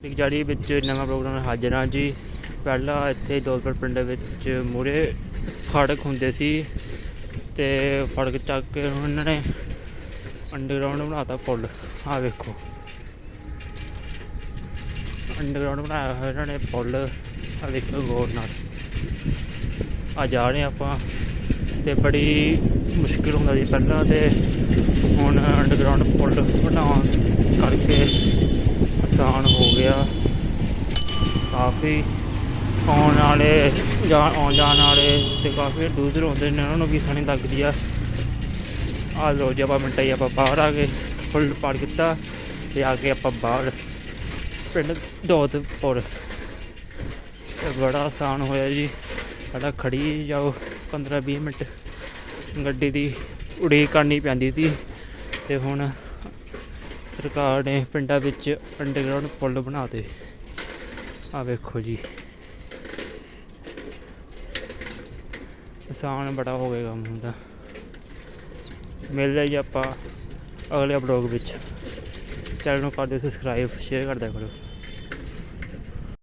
ਇੱਕ ਵਿੱਚ ਨਵਾਂ ਪ੍ਰੋਗਰਾਮ ਹਾਜ਼ਰ ਹਾਂ ਜੀ। ਪਹਿਲਾਂ ਇੱਥੇ ਦੌਲਪੁਰ ਪਿੰਡ ਵਿੱਚ ਮੂਰੇ ਫੜਕ ਹੁੰਦੇ ਸੀ ਤੇ ਫੜਕ ਚੱਕ ਕੇ ਉਹਨਾਂ ਨੇ ਅੰਡਰਗਰਾਉਂਡ ਬਣਾਤਾ ਪੁੱਲ। ਆਹ ਵੇਖੋ। ਅੰਡਰਗਰਾਉਂਡ ਬਣਾਇਆ ਹੋਇਆ ਇਹਨਾਂ ਨੇ ਪੁੱਲ। ਆਹ ਵੇਖੋ ਗੌਰ ਨਾਲ। ਆ ਜਾ ਰਹੇ ਆਪਾਂ ਤੇ ਬੜੀ ਮੁਸ਼ਕਿਲ ਹੁੰਦਾ ਸੀ ਪਹਿਲਾਂ ਤੇ ਹੁਣ ਅੰਡਰਗਰਾਉਂਡ ਪੁੱਲ ਬਣਾਉਣ ਕਰਕੇ ਆਸਾਨ ਹੋ ਗਿਆ ਕਾਫੀ ਆਉਣ ਵਾਲੇ ਜਾਣ ਆਉਣ ਜਾਣ ਵਾਲੇ ਤੇ ਕਾਫੀ ਦੂਰ ਦੂਰ ਆਉਂਦੇ ਨੇ, ਉਹਨਾਂ ਨੂੰ ਵੀ ਆਸਾਨੀ ਲੱਗਦੀ ਆ। ਆ ਲੋ ਜੀ, ਆਪਾਂ ਮਿੰਟਾਂ ਹੀ ਆਪਾਂ ਬਾਹਰ ਆ ਗਏ, ਫੁੱਲ ਪਾਰ ਕੀਤਾ ਤੇ ਆ ਕੇ ਆਪਾਂ ਬਾਹਰ, ਪਿੰਡ ਦੋਦਪੁਰ ਤੇ ਬੜਾ ਆਸਾਨ ਹੋਇਆ ਜੀ, ਸਾਡਾ ਖੜੀ ਜਾਓ 15 20 ਮਿੰਟ ਗੱਡੀ ਦੀ ਉਡੀਕ ਕਰਨੀ ਪੈਂਦੀ ਸੀ ਤੇ ਹੁਣ ਸਰਕਾਰ ਨੇ ਪਿੰਡਾਂ ਵਿੱਚ ਅੰਡਰਗਰਾਉਂਡ ਪੁੱਲ ਬਣਾਤੇ ਆ ਵੇਖੋ ਜੀ। ਆਸਾਨ ਬੜਾ ਹੋ ਗਿਆ ਕੰਮ ਹੁੰਦਾ। ਮਿਲ ਜੀ ਆਪਾਂ ਅਗਲੇ ਬਲੌਗ ਵਿੱਚ। ਚੈਨਲ ਨੂੰ ਕਰ ਦਿਓ ਸਬਸਕ੍ਰਾਈਬ ਸ਼ੇਅਰ ਕਰਦਿਆ ਕਰੋ।